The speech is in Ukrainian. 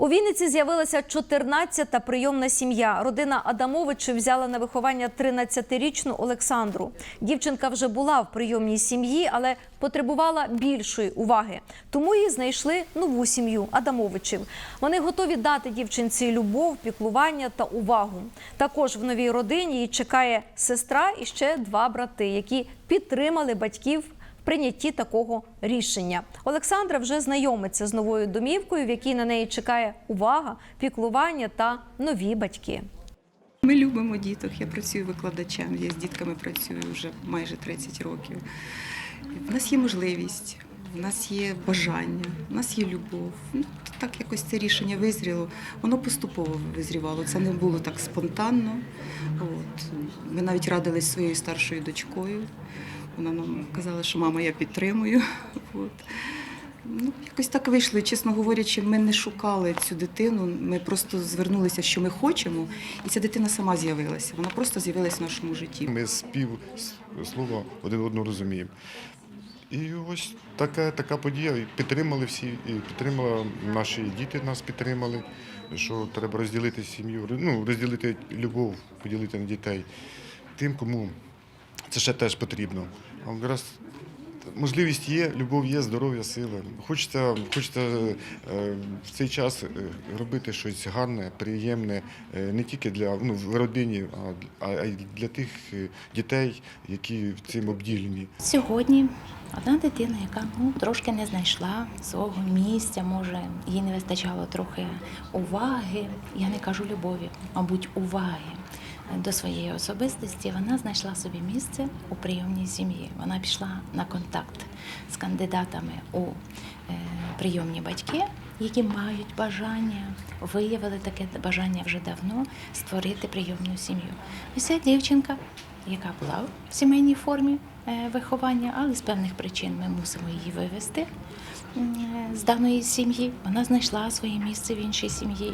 У Вінниці з'явилася 14-та прийомна сім'я. Родина Адамовичів взяла на виховання 13-річну Олександру. Дівчинка вже була в прийомній сім'ї, але потребувала більшої уваги. Тому їй знайшли нову сім'ю Адамовичів. Вони готові дати дівчинці любов, піклування та увагу. Також в новій родині її чекає сестра і ще два брати, які підтримали батьків прийнятті такого рішення. Олександра вже знайомиться з новою домівкою, в якій на неї чекає увага, піклування та нові батьки. Ми любимо діток. Я працюю викладачем. Я з дітками працюю вже майже 30 років. В нас є можливість, в нас є бажання, в нас є любов. Ну, так якось це рішення визріло. Воно поступово визрівало. Це не було так спонтанно. От. Ми навіть радились своєю старшою дочкою. Вона нам казала, що мама, я підтримую. От. Ну, якось так вийшло. Чесно говорячи, ми не шукали цю дитину. Ми просто звернулися, що ми хочемо, і ця дитина сама з'явилася. Вона просто з'явилася в нашому житті. Ми спів слова один одного розуміємо. І ось така, така подія. Підтримали всі, і підтримали наші діти нас підтримали, що треба розділити сім'ю, ну, розділити любов, поділити на дітей тим, кому це ще теж потрібно. Якраз можливість є, любов є, здоров'я, сила. Хочеться, хочеться е, в цей час е, робити щось гарне, приємне е, не тільки для ну, в родині, а, й для тих дітей, які цим обділені. Сьогодні одна дитина, яка ну, трошки не знайшла свого місця, може, їй не вистачало трохи уваги. Я не кажу любові, мабуть, уваги до своєї особистості. Вона знайшла собі місце у прийомній сім'ї. Вона пішла на контакт з кандидатами у е, прийомні батьки, які мають бажання, виявили таке бажання вже давно створити прийомну сім'ю. Ось ця дівчинка, яка була в сімейній формі е, виховання, але з певних причин ми мусимо її вивести е, з даної сім'ї. Вона знайшла своє місце в іншій сім'ї